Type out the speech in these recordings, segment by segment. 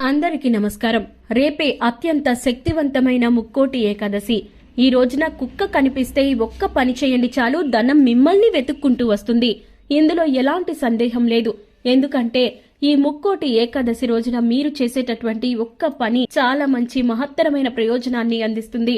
అందరికీ నమస్కారం. రేపే అత్యంత శక్తివంతమైన ముక్కోటి ఏకాదశి. ఈ రోజున కుక్క కనిపిస్తే ఒక్క పని చేయండి చాలు ధనం మిమ్మల్ని వెతుక్కుంటూ వస్తుంది. ఇందులో ఎలాంటి సందేహం లేదు. ఎందుకంటే ఈ ముక్కోటి ఏకాదశి రోజున మీరు చేసేటటువంటి ఒక్క పని చాలా మంచి మహత్తరమైన ప్రయోజనాన్ని అందిస్తుంది.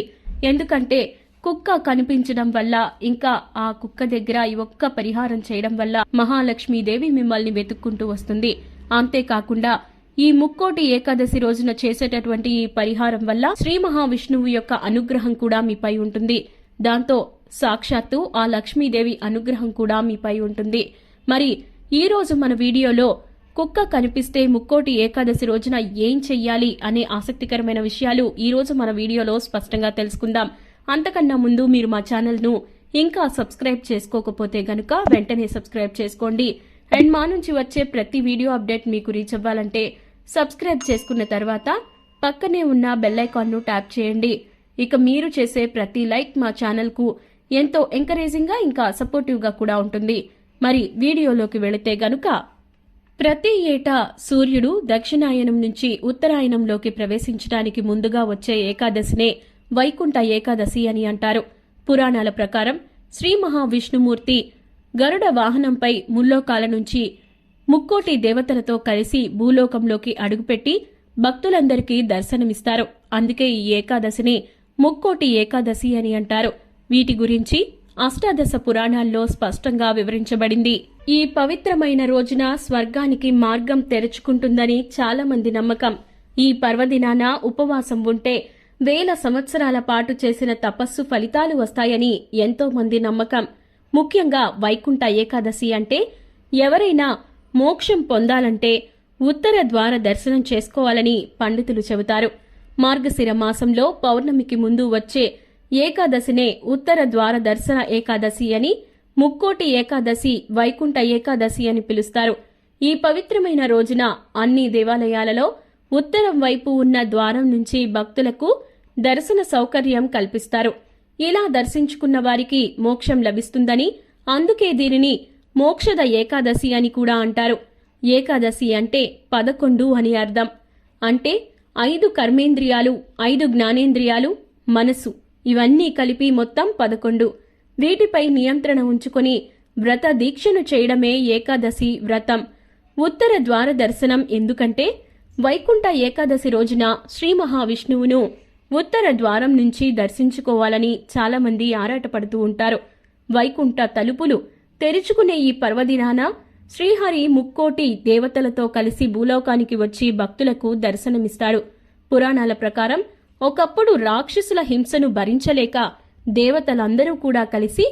ఎందుకంటే కుక్క కనిపించడం వల్ల ఇంకా ఆ కుక్క దగ్గర ఈ ఒక్క పరిహారం చేయడం వల్ల మహాలక్ష్మీదేవి మిమ్మల్ని వెతుక్కుంటూ వస్తుంది. అంతేకాకుండా ఈ ముక్కోటి ఏకాదశి రోజున చేసేటటువంటి ఈ పరిహారం వల్ల శ్రీ మహావిష్ణువు యొక్క అనుగ్రహం కూడా మీపై ఉంటుంది. దాంతో సాక్షాత్తు ఆ లక్ష్మీదేవి అనుగ్రహం కూడా మీపై ఉంటుంది. మరి ఈ రోజు మన వీడియోలో కుక్క కనిపిస్తే ముక్కోటి ఏకాదశి రోజున ఏం చెయ్యాలి అనే ఆసక్తికరమైన విషయాలు ఈ రోజు మన వీడియోలో స్పష్టంగా తెలుసుకుందాం. అంతకన్నా ముందు మీరు మా ఛానల్ను ఇంకా సబ్స్క్రైబ్ చేసుకోకపోతే గనుక వెంటనే సబ్స్క్రైబ్ చేసుకోండి. అండ్ మా నుంచి వచ్చే ప్రతి వీడియో అప్డేట్ మీకు రీచ్ అవ్వాలంటే సబ్స్క్రైబ్ చేసుకున్న తర్వాత పక్కనే ఉన్న బెల్ ఐకాన్ను ట్యాప్ చేయండి. ఇక మీరు చేసే ప్రతి లైక్ మా ఛానల్కు ఎంతో ఎంకరేజింగ్గా ఇంకా సపోర్టివ్గా కూడా ఉంటుంది. మరి వీడియోలోకి వెళితే గనుక ప్రతి ఏటా సూర్యుడు దక్షిణాయనం నుంచి ఉత్తరాయణంలోకి ప్రవేశించడానికి ముందుగా వచ్చే ఏకాదశినే వైకుంఠ ఏకాదశి అని అంటారు. పురాణాల ప్రకారం శ్రీ మహావిష్ణుమూర్తి గరుడ వాహనంపై ముల్లోకాల నుంచి ముక్కోటి దేవతలతో కలిసి భూలోకంలోకి అడుగుపెట్టి భక్తులందరికీ దర్శనమిస్తారు. అందుకే ఈ ఏకాదశిని ముక్కోటి ఏకాదశి అని అంటారు. వీటి గురించి అష్టాదశ పురాణాల్లో స్పష్టంగా వివరించబడింది. ఈ పవిత్రమైన రోజున స్వర్గానికి మార్గం తెరుచుకుంటుందని చాలా మంది నమ్మకం. ఈ పర్వదినాన ఉపవాసం ఉంటే వేల సంవత్సరాల పాటు చేసిన తపస్సు ఫలితాలు వస్తాయని ఎంతో మంది నమ్మకం. ముఖ్యంగా వైకుంఠ ఏకాదశి అంటే ఎవరైనా మోక్షం పొందాలంటే ఉత్తర ద్వార దర్శనం చేసుకోవాలని పండితులు చెబుతారు. మార్గశిర మాసంలో పౌర్ణమికి ముందు వచ్చే ఏకాదశినే ఉత్తర ద్వార దర్శన ఏకాదశి అని ముక్కోటి ఏకాదశి వైకుంఠ ఏకాదశి అని పిలుస్తారు. ఈ పవిత్రమైన రోజున అన్ని దేవాలయాలలో ఉత్తరం వైపు ఉన్న ద్వారం నుంచి భక్తులకు దర్శన సౌకర్యం కల్పిస్తారు. ఇలా దర్శించుకున్న వారికి మోక్షం లభిస్తుందని అందుకే దీనిని మోక్షద ఏకాదశి అని కూడా అంటారు. ఏకాదశి అంటే పదకొండు అని అర్థం. అంటే ఐదు కర్మేంద్రియాలు ఐదు జ్ఞానేంద్రియాలు మనసు ఇవన్నీ కలిపి మొత్తం పదకొండు. వీటిపై నియంత్రణ ఉంచుకొని వ్రత దీక్షను చేయడమే ఏకాదశి వ్రతం. ఉత్తర ద్వార దర్శనం ఎందుకంటే వైకుంఠ ఏకాదశి రోజున శ్రీ మహావిష్ణువును ఉత్తర ద్వారం నుంచి దర్శించుకోవాలని చాలామంది ఆరాటపడుతూ ఉంటారు. వైకుంఠ తలుపులు తెరుచుకునే ఈ పర్వదినాన శ్రీహరి ముక్కోటి దేవతలతో కలిసి భూలోకానికి వచ్చి భక్తులకు దర్శనమిస్తాడు. పురాణాల ప్రకారం ఒకప్పుడు రాక్షసుల హింసను భరించలేక దేవతలందరూ కూడా కలిసి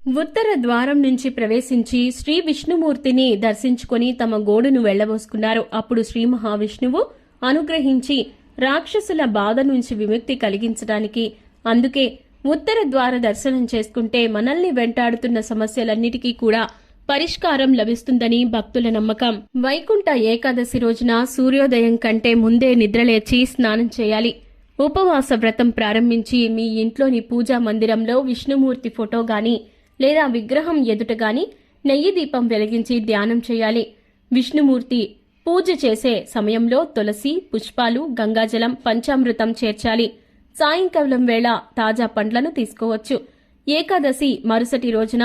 ఉత్తర ద్వారం నుంచి ప్రవేశించి శ్రీ విష్ణుమూర్తిని దర్శించుకొని తమ గోడును వెళ్ళబోసుకున్నారు అప్పుడు శ్రీ మహావిష్ణువు అనుగ్రహించి రాక్షసుల బాధ నుంచి విముక్తి కలిగించడానికి. అందుకే ఉత్తర ద్వార దర్శనం చేసుకుంటే మనల్ని వెంటాడుతున్న సమస్యలన్నిటికీ కూడా పరిష్కారం లభిస్తుందని భక్తుల నమ్మకం. వైకుంఠ ఏకాదశి రోజున సూర్యోదయం కంటే ముందే నిద్రలేచి స్నానం చేయాలి. ఉపవాస వ్రతం ప్రారంభించి మీ ఇంట్లోని పూజా మందిరంలో విష్ణుమూర్తి ఫోటో గాని లేదా విగ్రహం ఎదుట గాని నెయ్యి దీపం వెలిగించి ధ్యానం చేయాలి. విష్ణుమూర్తి పూజ చేసే సమయంలో తులసి పుష్పాలు గంగాజలం పంచామృతం చేర్చాలి. సాయంకాలం వేళ తాజా పండ్లను తీసుకోవచ్చు. ఏకాదశి మరుసటి రోజున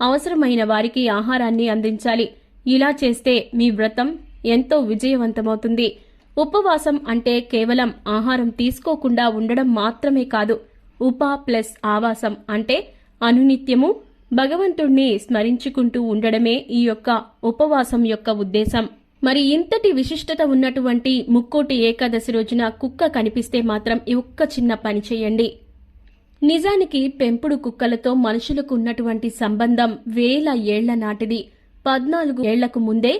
అవసరమైన వారికి ఆహారాన్ని అందించాలి. ఇలా చేస్తే మీ వ్రతం ఎంతో విజయవంతమవుతుంది. ఉపవాసం అంటే కేవలం ఆహారం తీసుకోకుండా ఉండడం మాత్రమే కాదు ఉప ప్లస్ ఆవాసం అంటే అనునిత్యము భగవంతుణ్ణి స్మరించుకుంటూ ఉండడమే ఈ యొక్క ఉపవాసం యొక్క ఉద్దేశం. మరి ఇంతటి విశిష్టత ఉన్నటువంటి ముక్కోటి ఏకాదశి రోజున కుక్క కనిపిస్తే మాత్రం ఈ ఒక్క చిన్న పని చేయండి. నిజానికి పెంపుడు కుక్కలతో మనుషులకు ఉన్నటువంటి సంబంధం వేల ఏళ్ళ నాటిది. పద్నాలుగు ఏళ్ళకు ముందే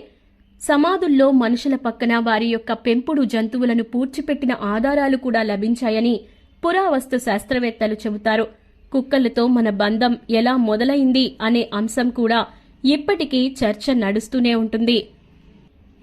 సమాధుల్లో మనుషుల పక్కన వారి యొక్క పెంపుడు జంతువులను పూడ్చిపెట్టిన ఆధారాలు కూడా లభించాయని పురావస్తు శాస్త్రవేత్తలు చెబుతారు. కుక్కలతో మన బంధం ఎలా మొదలైంది అనే అంశం కూడా ఇప్పటికీ చర్చ నడుస్తూనే ఉంటుంది.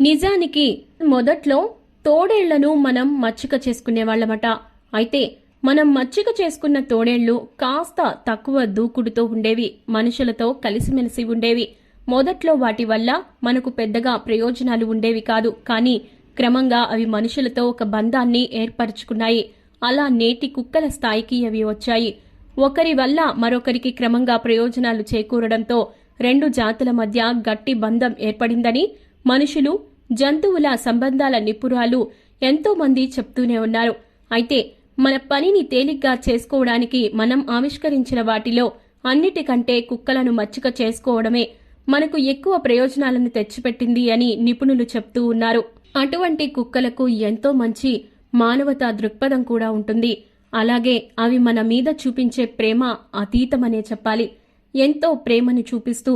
నిజానికి మొదట్లో తోడేళ్ళను మనం మచ్చిక చేసుకునేవాళ్ళమట అయితే మనం మచ్చిక చేసుకున్న తోడేళ్ళు కాస్త తక్కువ దూకుడుతో ఉండేవి మనుషులతో కలిసిమెలిసి ఉండేవి. మొదట్లో వాటి వల్ల మనకు పెద్దగా ప్రయోజనాలు ఉండేవి కాదు. కానీ క్రమంగా అవి మనుషులతో ఒక బంధాన్ని ఏర్పరచుకున్నాయి. అలా నేటి కుక్కల స్థాయికి అవి వచ్చాయి. ఒకరి వల్ల మరొకరికి క్రమంగా ప్రయోజనాలు చేకూరడంతో రెండు జాతుల మధ్య గట్టి బంధం ఏర్పడిందని మనుషులు జంతువుల సంబంధాల నిపుణురాలు ఎంతోమంది చెప్తూనే ఉన్నారు. అయితే మన పనిని తేలిగ్గా చేసుకోవడానికి మనం ఆవిష్కరించిన వాటిలో అన్నిటికంటే కుక్కలను మచ్చిక చేసుకోవడమే మనకు ఎక్కువ ప్రయోజనాలను తెచ్చిపెట్టింది అని నిపుణులు చెప్తూ ఉన్నారు. అటువంటి కుక్కలకు ఎంతో మంచి మానవతా దృక్పథం కూడా ఉంటుంది. అలాగే అవి మన మీద చూపించే ప్రేమ అతీతమనే చెప్పాలి. ఎంతో ప్రేమను చూపిస్తూ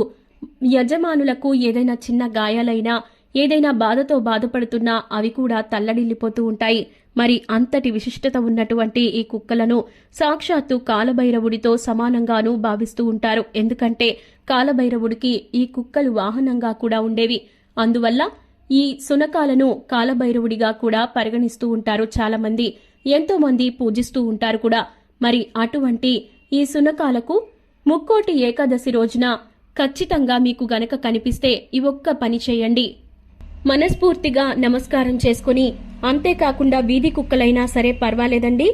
యజమానులకు ఏదైనా చిన్న గాయాలైనా ఏదైనా బాధతో బాధపడుతున్నా అవి కూడా తల్లడిల్లిపోతూ ఉంటాయి. మరి అంతటి విశిష్టత ఉన్నటువంటి ఈ కుక్కలను సాక్షాత్తు కాలభైరవుడితో సమానంగానూ భావిస్తూ ఉంటారు. ఎందుకంటే కాలభైరవుడికి ఈ కుక్కలు వాహనంగా కూడా ఉండేవి. అందువల్ల ఈ సునకాలను కాలభైరవుడిగా కూడా పరిగణిస్తూ ఉంటారు చాలామంది. ఎంతోమంది ఎంతో మంది పూజిస్తూ ఉంటారు కూడా. మరి అటువంటి ఈ సునకాలకు ముక్కోటి ఏకాదశి రోజున ఖచ్చితంగా మీకు గనక కనిపిస్తే ఈ ఒక్క పని చేయండి. మనస్ఫూర్తిగా నమస్కారం చేసుకుని అంతేకాకుండా వీధి కుక్కలైనా సరే పర్వాలేదండి.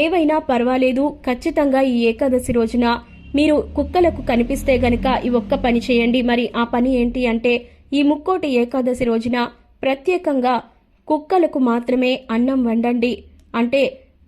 ఏవైనా పర్వాలేదు. ఖచ్చితంగా ఈ ఏకాదశి రోజున మీరు కుక్కలకు కనిపిస్తే గనక ఈ ఒక్క పని చేయండి. మరి ఆ పని ఏంటి అంటే ఈ ముక్కోటి ఏకాదశి రోజున ప్రత్యేకంగా కుక్కలకు మాత్రమే అన్నం వండండి. అంటే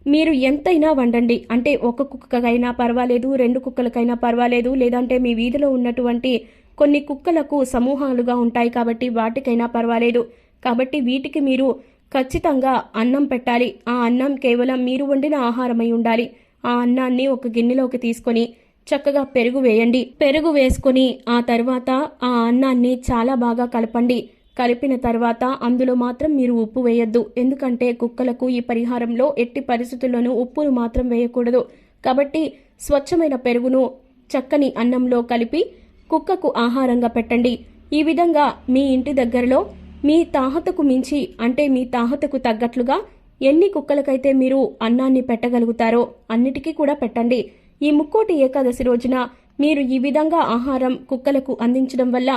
మీరు ఎంతైనా వండండి. అంటే ఒక కుక్కకైనా పర్వాలేదు రెండు కుక్కలకైనా పర్వాలేదు లేదంటే మీ వీధిలో ఉన్నటువంటి కొన్ని కుక్కలకు సమూహాలుగా ఉంటాయి కాబట్టి వాటికైనా పర్వాలేదు. కాబట్టి వీటికి మీరు ఖచ్చితంగా అన్నం పెట్టాలి. ఆ అన్నం కేవలం మీరు వండిన ఆహారమై ఉండాలి. ఆ అన్నాన్ని ఒక గిన్నెలోకి తీసుకొని చక్కగా పెరుగు వేయండి. పెరుగు వేసుకొని ఆ తర్వాత ఆ అన్నాన్ని చాలా బాగా కలపండి. కలిపిన తర్వాత అందులో మాత్రం మీరు ఉప్పు వేయొద్దు. ఎందుకంటే కుక్కలకు ఈ పరిహారంలో ఎట్టి పరిస్థితుల్లోనూ ఉప్పును మాత్రం వేయకూడదు. కాబట్టి స్వచ్ఛమైన పెరుగును చక్కని అన్నంలో కలిపి కుక్కకు ఆహారంగా పెట్టండి. ఈ విధంగా మీ ఇంటి దగ్గరలో మీ తాహతకు మించి అంటే మీ తాహతకు తగ్గట్లుగా ఎన్ని కుక్కలకైతే మీరు అన్నాన్ని పెట్టగలుగుతారో అన్నిటికీ కూడా పెట్టండి. ఈ ముక్కోటి ఏకాదశి రోజున మీరు ఈ విధంగా ఆహారం కుక్కలకు అందించడం వల్ల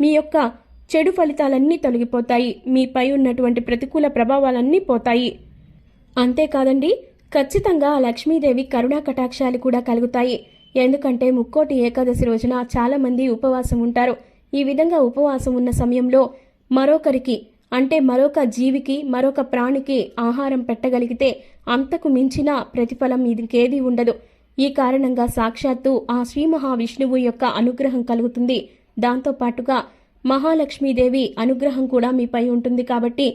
మీ యొక్క చెడు ఫలితాలన్నీ తొలగిపోతాయి. మీపై ఉన్నటువంటి ప్రతికూల ప్రభావాలన్నీ పోతాయి. అంతేకాదండి ఖచ్చితంగా లక్ష్మీదేవి కరుణా కటాక్షాలు కూడా కలుగుతాయి. ఎందుకంటే ముక్కోటి ఏకాదశి రోజున చాలామంది ఉపవాసం ఉంటారు. ఈ విధంగా ఉపవాసం ఉన్న సమయంలో మరొకరికి అంటే మరొక జీవికి మరొక ప్రాణికి ఆహారం పెట్టగలిగితే అంతకు మించిన ప్రతిఫలం ఇదికేది ఉండదు. ఈ కారణంగా సాక్షాత్తు ఆ శ్రీ మహావిష్ణువు యొక్క అనుగ్రహం కలుగుతుంది. దాంతోపాటుగా మహాలక్ష్మీదేవి అనుగ్రహం కూడా మీపై ఉంటుంది కాబట్టి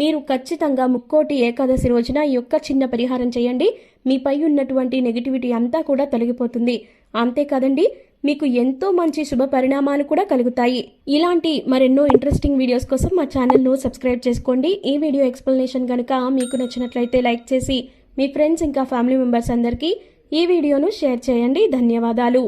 మీరు ఖచ్చితంగా ముక్కోటి ఏకాదశి రోజున ఈ యొక్క చిన్న పరిహారం చేయండి. మీపై ఉన్నటువంటి నెగిటివిటీ అంతా కూడా తొలగిపోతుంది. అంతేకాదండి మీకు ఎంతో మంచి శుభ పరిణామాలు కూడా కలుగుతాయి. ఇలాంటి మరెన్నో ఇంట్రెస్టింగ్ వీడియోస్ కోసం మా ఛానల్ను సబ్స్క్రైబ్ చేసుకోండి. ఈ వీడియో ఎక్స్ప్లెనేషన్ కనుక మీకు నచ్చినట్లయితే లైక్ చేసి మీ ఫ్రెండ్స్ ఇంకా ఫ్యామిలీ మెంబర్స్ అందరికీ ఈ వీడియోను షేర్ చేయండి. ధన్యవాదాలు.